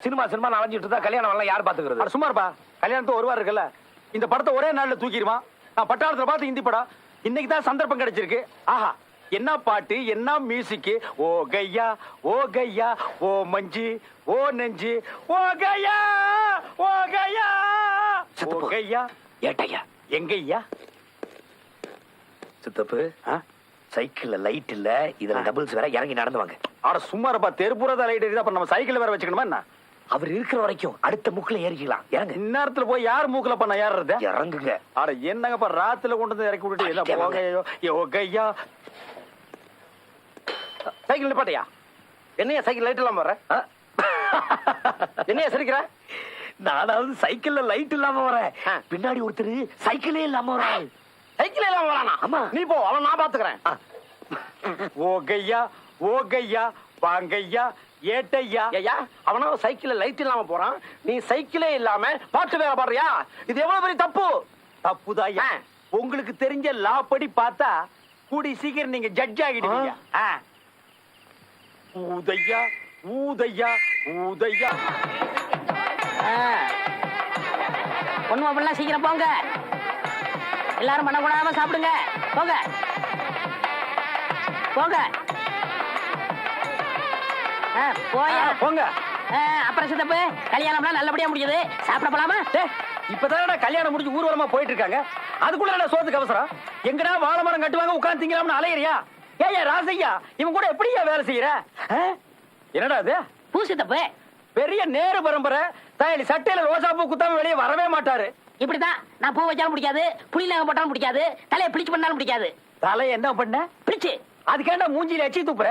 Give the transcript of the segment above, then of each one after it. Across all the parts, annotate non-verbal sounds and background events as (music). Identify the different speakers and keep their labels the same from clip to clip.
Speaker 1: Cinema cinema அலைஞ்சிட்டு இருந்தா கல்யாணம் எல்லாம் யார் பாத்துக்கிறது
Speaker 2: அட சும்மா இருப்பா. கல்யாணத்துக்கு ஒரு வாரம் இருக்குல்ல. இந்த படத்தை ஒரே நாள்ல தூக்கிடுவான் நான் பட்டாளத்துல பார்த்து ஹிந்தி படம். இன்னைக்கு தான் சந்தர்ப்பம் கிடைச்சிருக்கு. ஆஹா என்ன பாட்டு என்ன மியூசிக் ஓ கையா ஓ கையா ஓ மஞ்சி ஓ நெஞ்சு ஓ கையா ஓ கையா ஓ. கையா.
Speaker 1: ஏட்டையா?
Speaker 2: எங்கய்யா?
Speaker 1: சித்தப்பு? சைக்கிள்ல லைட் இல்ல இதுல டபுள்ஸ் வேற இறங்கி நடந்து வாங்க.
Speaker 2: அட சும்மா இருப்பா. தெருப்புறதா லைட் இருக்குது அப்ப நம்ம சைக்கிள் வேற வச்சுக்கணுமா என்ன?
Speaker 1: அவர் இருக்கிற வரைக்கும் அடுத்த முக்குல ஏறிக்கலாம். இறங்கு.
Speaker 2: இந்நேரத்துல போய் யார் மூக்குல பண்ண ஏறுறது
Speaker 1: இறங்குங்க.
Speaker 2: அட என்னங்கப்பா ராத்துல கொண்டு வந்து இறக்கி விட்டுட்டு
Speaker 1: அடே
Speaker 2: போகையோ ஓ கையா சைக்கிள் நிப்பாட்டையா? என்னையா சைக்கிள் லைட் இல்லாம வர்ற?
Speaker 1: ஆ?
Speaker 2: என்னையா சிரிக்கிற?
Speaker 1: நானாவது சைக்கிள்ல லைட் இல்லாம வரேன். பின்னாடி ஒருத்தர் சைக்கிளே இல்லாம வரான்
Speaker 2: சைக்கிள் இல்லாம வரானா?
Speaker 1: ஆமா.
Speaker 2: நீ போ அவன் நான் பாத்துக்கிறேன். ஓ கையா ஓ கையா வாங்கையா ஏட்டையா ஐயா அவனா சைக்கிள்ல லைட் இல்லாம போறான். நீ சைக்கிளே இல்லாம பாட்டு வேற பாடுறியா? இது எவ்வளவு பெரிய தப்பு? தப்புதாயா உங்களுக்கு தெரிஞ்ச லா படி பார்த்தா கூடி சீக்கிரம் நீங்க ஜட்ஜ் ஆகிடுவீங்க. ஊதையா ஊதையா ஊதையா.
Speaker 3: ஒண்ணும் அப்படிலாம் சீக்கிரம் போங்க. எல்லாரும் பண்ணக்கூடாம சாப்பிடுங்க. போங்க. போங்க. போயா.
Speaker 2: போங்க.
Speaker 3: அப்புறம் சித்தப்பு கல்யாணம்லாம் நல்லபடியா முடியுது சாப்பிட போலாமா?
Speaker 2: டேய், இப்பதானடா கல்யாணம் முடிஞ்சு ஊர்வலமா போயிட்டு இருக்காங்க அதுக்குள்ள சோத்துக்கு அவசரம்? எங்கடா வாழை மரம் கட்டுவாங்க உட்கார்ந்து திங்கலாம்னு அலையறியா? ஏய்யா ராசையா இவன் கூட எப்படியா வேலை செய்யற? என்னடா அது?
Speaker 3: பூ சித்தப்பு.
Speaker 2: பெரிய நேரு பரம்பரை தயாளி சட்டையில ரோசா பூ குத்தாம வெளியே வரவே மாட்டாரு.
Speaker 3: இப்படிதான் நான் பூ வச்சாலும் பிடிக்காது புளி நகம் போட்டாலும் பிடிக்காது தலையை பிடிச்சு பண்ணாலும் பிடிக்காது.
Speaker 2: தலை என்ன பண்ண?
Speaker 3: பிடிச்சு.
Speaker 2: அதுக்கேண்டா மூஞ்சில எச்சி துப்புற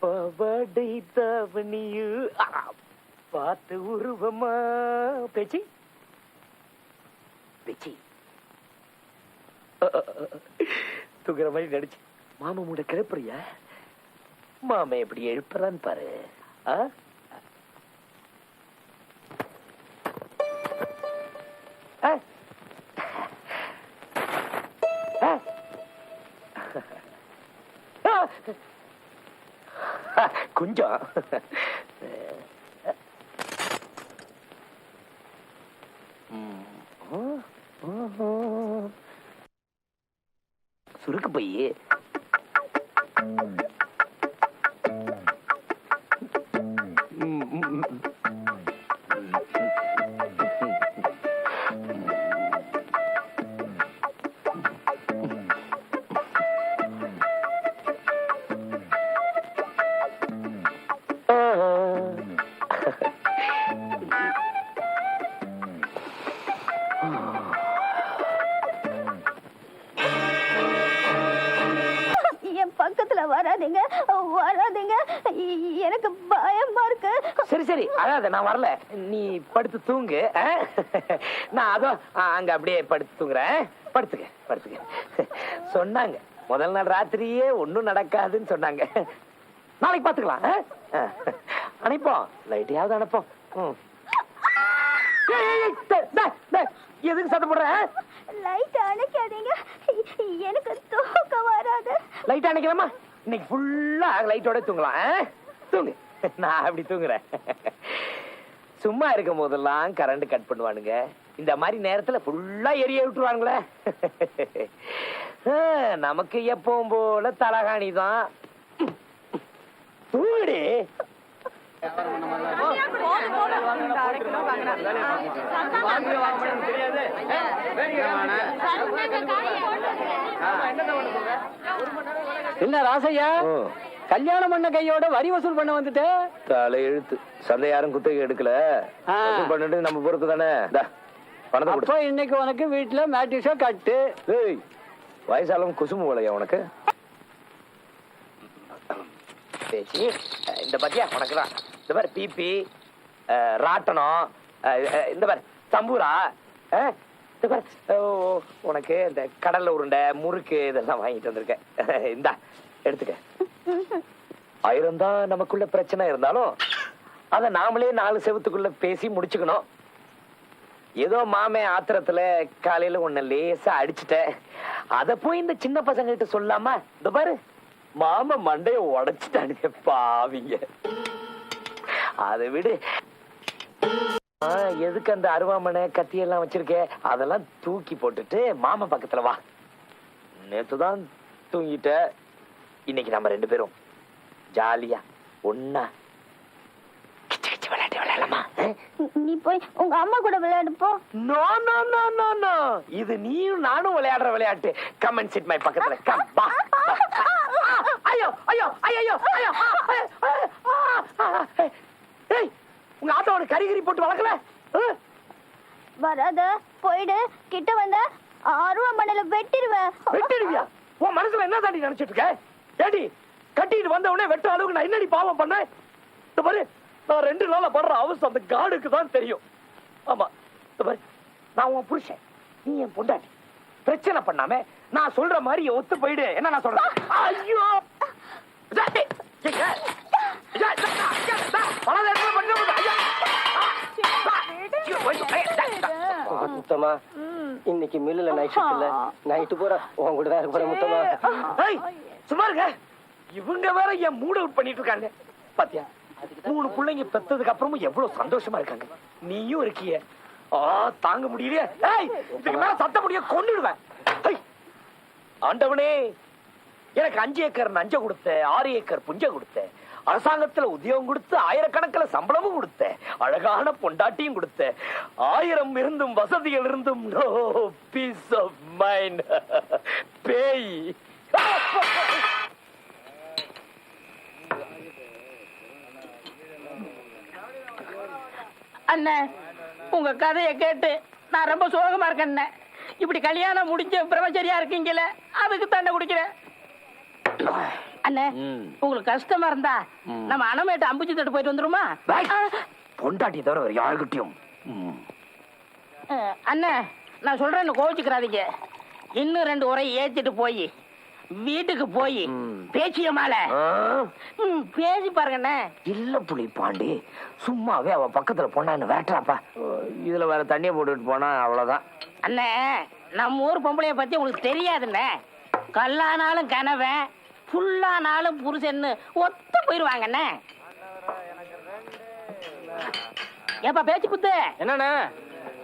Speaker 1: பவடை தவணியு பார்த்து உருவமா பேச்சி. பேச்சி. தூக்குற மாதிரி நடிச்சு. மாமா மூட கிளப்புறியா? மாம எப்படி எழுப்புறான்னு பாரு. ஆ? ஆ? கொஞ்சம் சுருக்கு பையே
Speaker 4: வராதீங்க வராதீங்க. எனக்கு பயமா இருக்கு.
Speaker 1: சரி சரி. அழாத நான் வரல. நீ படுத்து தூங்கு? நான் அதோ அங்க அப்படியே படுத்து தூங்குறேன். படுத்துக்க படுத்துக்க. சொன்னாங்க. முதல் நாள் ராத்திரியே ஒண்ணும் நடக்காதுன்னு சொன்னாங்க. நாளைக்கு? ஆ. அனுப்போம். லைட்டையாவது அனுப்போம். எதுக்கு சத்தம் போடுற
Speaker 4: லைட் அணைக்காதீங்க. எனக்கு தூக்கம் வராது.
Speaker 1: லைட் அணைக்கலாமா? இன்னைக்கு ஃபுல்லா லைட்டோட தூங்கலாம். ஆ? தூங்கு. நான் அப்படி தூங்குறேன். சும்மா இருக்கும் போதெல்லாம் கரண்ட் கட் பண்ணுவானுங்க. இந்த மாதிரி நேரத்துல ஃபுல்லா எரிய விட்டுருவானுங்களே. ஆ, நமக்கு எப்பவும் போல தலகாணி தான். தூடி
Speaker 2: என்ன ராசையா? கல்யாணம் பண்ண கையோட வரி வசூல் பண்ண வந்துட்டு?
Speaker 1: தலை எழுத்து சந்தை யாரும் குத்தகை எடுக்கல. வசூல் பண்ணிட்டு நம்ம பொறுத்து தானே? பணத்தை
Speaker 2: அப்ப இன்னைக்கு உனக்கு வீட்டுல மேட்டிஷோ கட்டு.
Speaker 1: வயசாலும் குசும்பு போலையா உனக்கு? இந்த பத்தியா உனக்கு தான். இந்த மாதிரி பிபி ராட்டனம் இந்த மாதிரி தம்பூரா ஓ, உனக்கு இந்த கடல்ல உருண்டை முறுக்கு இதெல்லாம் வாங்கிட்டு வந்திருக்கேன். (laughs) இந்தா எடுத்துக்க. ஆயிரம் தான் நமக்குள்ள பிரச்சனை இருந்தாலும் அத நாமளே நாலு செவத்துக்குள்ள பேசி முடிச்சுக்கணும். ஏதோ மாமே ஆத்திரத்துல காலையில ஒண்ணு லேசா அடிச்சுட்டேன் அத போய் இந்த சின்ன பசங்க கிட்ட சொல்லாம இந்த பாரு. மாம மண்டைய உடைச்சிட்டானுங்க பாவிங்க. அதை விடு. எதுக்கு அந்த அருவாமனை கத்தி எல்லாம் வச்சிருக்கே? அதெல்லாம் தூக்கி போட்டுட்டு மாமா பக்கத்துல வா. நேத்து தான் தூங்கிட்ட. இன்னைக்கு நம்ம ரெண்டு பேரும் ஜாலியா ஒன்னா?
Speaker 4: நீ போய் உங்க அம்மா கூட விளையாடு போ.
Speaker 1: No no no no no. இது நீயும் நானும் விளையாடுற விளையாட்டு. கம் அண்ட் சிட் மை பக்கத்துல. கம் வா. ஐயோ ஐயோ ஐயோ ஐயோ ஏய் உங்க ஆட்டோட கறிகறி போட்டு வளர்க்கல?
Speaker 4: வராத போயிடு. கிட்ட வந்த அருவாமனையில வெட்டிடுவேன்
Speaker 1: வெட்டிடுவியா? உன் மனசுல என்ன தாண்டி நினைச்சிட்டு இருக்க? ஏடி கட்டிட்டு வந்த உடனே வெட்ட அளவுக்கு நான் என்னடி பாவம் பண்ணேன் இந்த பாரு நான் ரெண்டு நாளா படுற அவசரம் அந்த காடுக்கு தான் தெரியும். ஆமா இந்த பாரு நான் உன் புருஷன். நீ என் பொண்டாட்டி. பிரச்சனை பண்ணாம நான் சொல்ற மாதிரி ஒத்து போயிடு. என்ன நான் சொல்றேன் ஐயோ!
Speaker 2: முத்தமா இன்னைக்கு மில்லுல நைட் ஷிஃப்ட் இல்ல. நைட்டு பூரா உன் கூட தான் இருக்க முத்தமா
Speaker 1: ஏய், சும்மா இருங்க. இவங்க வேற என் மூட் அவுட் பண்ணிட்டு இருக்காங்க. பாத்தியா? மூணு பிள்ளைங்க பெத்ததுக்கு அப்புறமும் எவ்வளவு சந்தோஷமா இருக்காங்க. நீயும் இருக்கிய. ஆ தாங்க முடியலையே. ஏய் இதுக்கு மேல சத்த முடிய கொன்னுடுவேன். ஏய், ஆண்டவனே எனக்கு அஞ்சு ஏக்கர் நஞ்ச கொடுத்த ஆறு ஏக்கர் புஞ்ச கொடுத்த அரசாங்கத்துல உத்தியோகம் கொடுத்து ஆயிரக்கணக்கில் சம்பளமும் கொடுத்த அழகான பொண்டாட்டியும் கொடுத்த ஆயிரம் இருந்தும் வசதிகள் இருந்தும் நோ பீஸ் ஆஃப் மைண்ட் பேய்.
Speaker 3: அண்ணே உங்க கதையை கேட்டு நான் ரொம்ப சோகமா இருக்கேன். இப்படி கல்யாணம் முடிஞ்ச பிரம்மச்சரியா இருக்கீங்களே அதுக்கு தண்டை குடிக்கிறேன். அண்ணே. உங்களுக்கு கஷ்டமா இருந்தா நம்ம அணமேட்டு அம்புச்சி தட்டு போயிட்டு வந்துருமா.
Speaker 1: பொண்டாட்டி தவிர வேற யாருக்கிட்டையும்
Speaker 3: அண்ணே நான் சொல்றேன்னு கோவிச்சுக்கிறாதீங்க. இன்னும் ரெண்டு உரை ஏத்திட்டு போய் வீட்டுக்கு போய். பேச்சிய மாலை. பேசி பாருங்க அண்ணே
Speaker 1: இல்ல புலி பாண்டி சும்மாவே அவ பக்கத்துல பொண்ணான்னு வேட்டாப்பா இதுல வேற தண்ணிய போட்டுட்டு போனா அவ்வளவுதான்.
Speaker 3: அண்ணே நம்ம ஊர் பொம்பளைய பத்தி உங்களுக்கு தெரியாதுண்ணே. கல்லானாலும் கனவன் புல்லானாலும் புருஷன்னு ஒத்து போயிருவாங்க அண்ணே ஏப்பா பேச்சு குத்து.
Speaker 2: என்னண்ணே?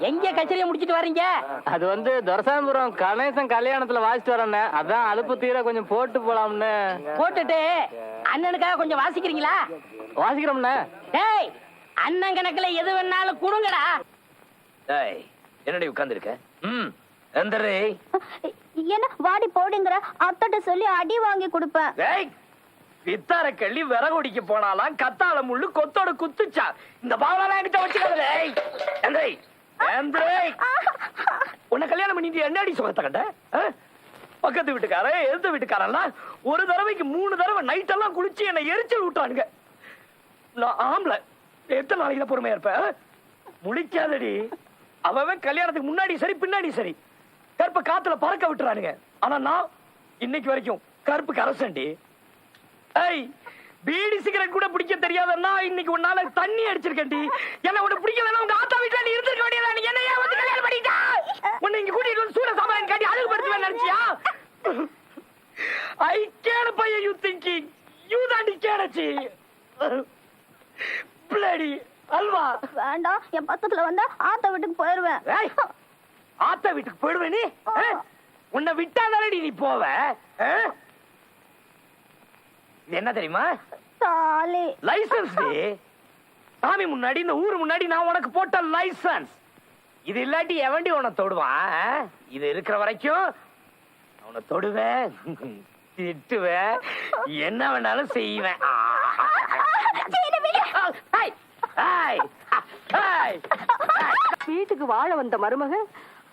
Speaker 3: எங்க கச்சேரியை முடிச்சிட்டு வர்றீங்க?
Speaker 2: அது வந்து துரசாபுரம் கணேசன் கல்யாணத்துல வாசிட்டு வரேண்ணே. அதான் அலுப்பு தீர கொஞ்சம் போட்டு போலாம்னு.
Speaker 3: போட்டுட்டு அண்ணனுக்காக கொஞ்சம் வாசிக்கிறீங்களா?
Speaker 2: வாசிக்கிறோம்ண்ணே.
Speaker 3: டேய் அண்ணன் கணக்குல எது வேணாலும் கொடுங்கடா.
Speaker 1: டேய் என்னடி உட்கார்ந்திருக்க? ம். எந்திரி.
Speaker 4: என்ன வாடி போடுங்கிற. அத்தட்ட சொல்லி அடி வாங்கி கொடுப்பேன்.
Speaker 1: டேய் வித்தார கள்ளி விறகுடிக்க போனாலாம் கத்தால முள்ளு கொத்தோட குத்துச்சா. இந்த பாவலாம் என்கிட்ட வச்சுக்காத. டேய் எந்திரி. எந்திரி. உன்னை கல்யாணம் பண்ணிட்டு என்னடி சுகத்தை கண்ட? ஆ? பக்கத்து வீட்டுக்காரன் எதிர்த்த வீட்டுக்காரெல்லாம் ஒரு தடவைக்கு மூணு தடவை நைட் எல்லாம் குளிச்சு என்னை எரிச்சல் விட்டானுங்க நான் ஆம்பளை. எத்தனை நாளைக்கு பொறுமையா இருப்ப ஆ? முழிக்காதடி. அவன் கல்யாணத்துக்கு முன்னாடி சரி பின்னாடி சரி. கருப்பை காத்துல பறக்க விட்டுறானுங்க. ஆனா நான் இன்னைக்கு வரைக்கும் கருப்பு கரசண்டி ஏய் பீடி சிகரெட் கூட பிடிக்க தெரியாதன்னா இன்னைக்கு உன்னால தண்ணி அடிச்சிருக்கேன்டி. என்ன உனக்கு பிடிக்கலன்னா உங்க ஆத்தா வீட்டுல நீ இருந்திருக்க வேண்டியதா நீ என்ன ஏன் வந்து கல்யாணம் பண்ணிட்டா? உன்னை இங்க கூட்டிட்டு வந்து சூட சாமான் காட்டி அழகு படுத்துவேன் நினைச்சியா? ஐ கேன பையன் யூ திங்கிங் யூ தாண்டி கேனச்சி பிளடி அல்வா.
Speaker 4: வேண்டாம் என் பக்கத்துல வந்தா ஆத்த வீட்டுக்கு போயிருவேன்.
Speaker 1: ஆத்தா வீட்டுக்கு போயிடுவே நீ? உன்னை விட்டா தானடி நீ போவ? இது என்ன தெரியுமா? லைசன்ஸ் சாமி முன்னாடி இந்த ஊர் முன்னாடி நான் உனக்கு போட்ட லைசன்ஸ் இது இல்லாட்டி எவண்டி உன்னை தொடுவான்? இது இருக்கிற வரைக்கும் அவனை தொடுவேன் திட்டுவேன் என்ன வேணாலும் செய்வேன்.
Speaker 5: வீட்டுக்கு வாழ வந்த மருமக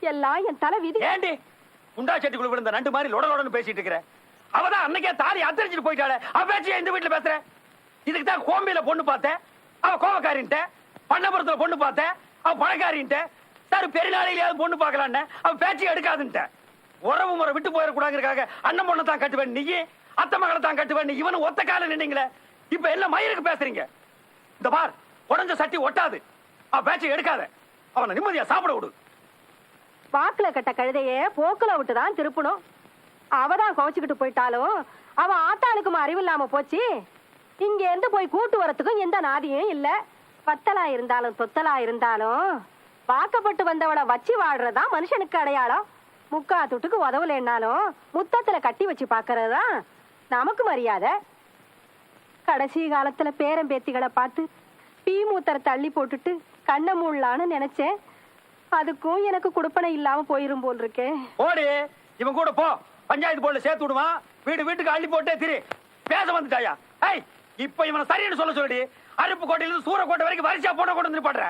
Speaker 5: எல்லாம் என் தலை விதி
Speaker 2: ஏண்டி? குண்டா செட்டிக்குள்ள விழுந்த நண்டு மாதிரி லொட லொடன்னு பேசிட்டு இருக்கிற. அவதான் அன்னைக்கே தாலி அத்தரிச்சிட்டு போயிட்டாளே. அவ பேச்சு இந்த வீட்டுல பேசுற? இதுக்கு தான் கோம்பியில பொண்ணு பார்த்தேன். அவ கோவக்காரின்ட்ட. பண்ணபுரத்துல பொண்ணு பார்த்தேன். அவ பணக்காரின்ட்ட. சார் பெருநாளையிலேயாவது பொண்ணு பார்க்கலான்னு. அவ பேச்சு எடுக்காதுன்ட்ட. உறவு முறை விட்டு போயிடக்கூடாதுங்கிறக்காக அண்ணன் பொண்ணை தான் கட்டுவேன். நீ அத்தை மகளை தான் கட்டுவேன். இவனு ஒத்த கால நின்னீங்களே. இப்ப எல்லாம் மயிருக்கு பேசுறீங்க? இந்த பார் உடஞ்ச சட்டி ஒட்டாது. அவ பேச்சு எடுக்காத. அவனை நிம்மதியா சாப்பிட விடு.
Speaker 5: வாக்குல கட்ட கழுதைய போக்குல விட்டு தான் திருப்பணும். அவதான் கோச்சுக்கிட்டு போயிட்டாலும் அவ ஆத்தாளுக்கும் அறிவு இல்லாம போச்சு. இங்க இருந்து போய் கூட்டு வரத்துக்கும் எந்த நாதியும் இல்ல. பத்தலா இருந்தாலும் தொத்தலா இருந்தாலும் வாக்கப்பட்டு வந்தவளை வச்சு வாடுறதா மனுஷனுக்கு அடையாளம். முக்கா துட்டுக்கு உதவலைன்னாலும் முத்தத்துல கட்டி வச்சு பாக்குறது தான் நமக்கு மரியாதை. கடைசி காலத்துல பேரம்பேத்திகளை பார்த்து பீ மூத்தரை தள்ளி போட்டுட்டு கண்ணை மூடலான்னு நினைச்சேன். அதுக்கும் எனக்கு குடுப்பனை இல்லாம போயிரும் போல் இருக்கே
Speaker 2: ஓடி இவன் கூட போ. பஞ்சாயத்து போர்டுல சேர்த்து விடுவான். வீடு வீட்டுக்கு அள்ளி போட்டே திரி. பேச வந்துட்டாயா? ஏய் இப்ப இவனை சரின்னு சொல்ல சொல்லி அருப்பு கோட்டையில சூரக்கோட்டை வரைக்கும் வரிசையா போன கொண்டு வந்து நிப்பாட்டுற